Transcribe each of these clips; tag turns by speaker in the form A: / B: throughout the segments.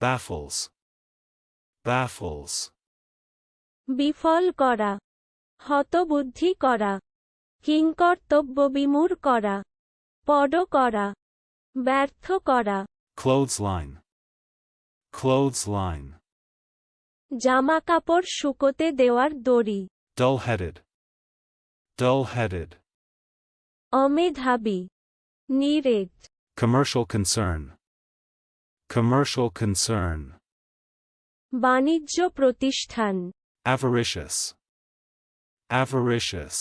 A: baffles, baffles,
B: বিফল করা হতবুদ্ধি করা কিংকর্তব্য বিমূর করা পড করা ব্যর্থ করা
A: clothesline, clothesline,
B: জামাকাপড় শুকোতে দেওয়ার দড়ি
A: dull-headed, dull-headed,
B: অমেধাবী নিরেট
A: commercial concern, commercial concern,
B: বাণিজ্য প্রতিষ্ঠান
A: avaricious, avaricious,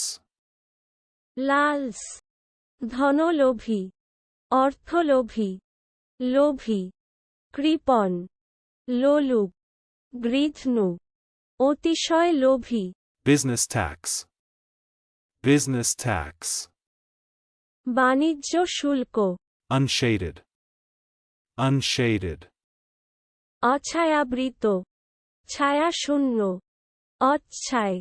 B: লালস ধনলোভী অর্থলোভী লোভী কৃপণ লোলুপ গৃধনু অতিশয় লোভী
A: business tax, business tax,
B: বাণিজ্য শুল্ক
A: unshaded, Unshaded,
B: অছায়াবৃত ছায়াশূন্য অচ্ছায়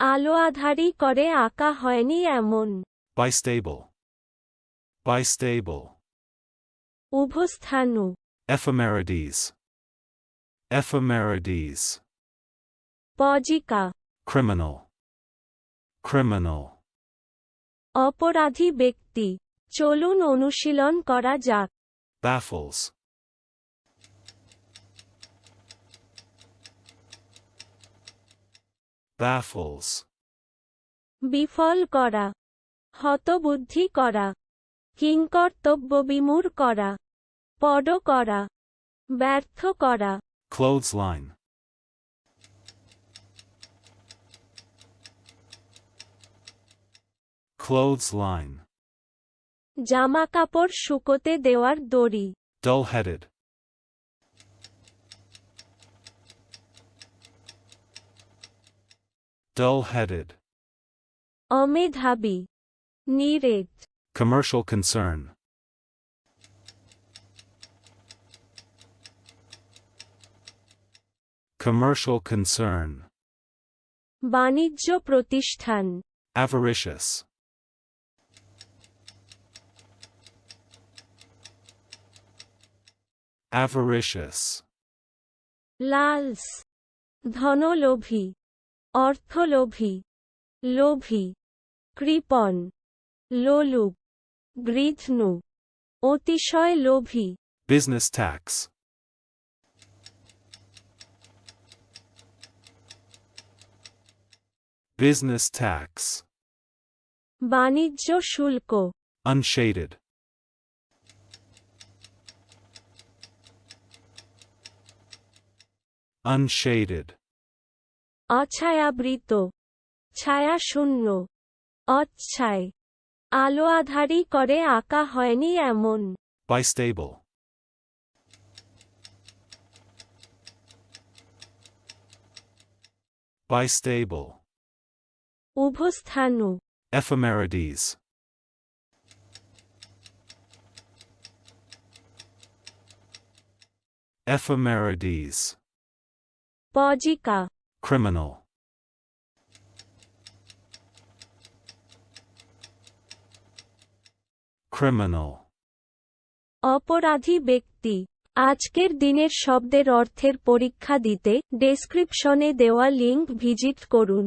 B: আলো আধারি করে আঁকা হয়নি এমন
A: bistable, bistable,
B: উভস্থানু
A: ephemerides, ephemerides,
B: পজিকা
A: criminal, criminal,
B: অপরাধী ব্যক্তি চলুন অনুশীলন করা যাক
A: baffles, baffles,
B: বিফল করা হতবুদ্ধি করা কিংকর্তব্য বিমূর করা পড করা ব্যর্থ করা
A: clothesline, clothesline,
B: জামা কাপড় শুকোতে দেওয়ার দড়ি।
A: ডল হেডেড ডল হেডেড
B: অমেধাবী। নিরেট।
A: কমার্শিয়াল কনসার্ন কমার্শিয়াল কনসার্ন
B: বাণিজ্য প্রতিষ্ঠান।
A: অ্যাভারিশাস avaricious,
B: লালস ধনলোভী অর্থলোভী লোভী কৃপণ লোলুপ গৃধনু অতিশয় লোভী
A: business tax, business tax,
B: বাণিজ্য শুল্ক
A: unshaded, Unshaded,
B: অছায়াবৃত ছায়াশূন্য অচ্ছায় আলো আধারি করে আঁকা হয়নি এমন
A: bistable, bistable,
B: উভস্থানু
A: ephemerides, ephemerides,
B: পজিকা
A: criminal, criminal,
B: অপরাধী ব্যক্তি। আজকের দিনের শব্দের অর্থের পরীক্ষা দিতে ডেসক্রিপশনে দেওয়া লিংক ভিজিট করুন।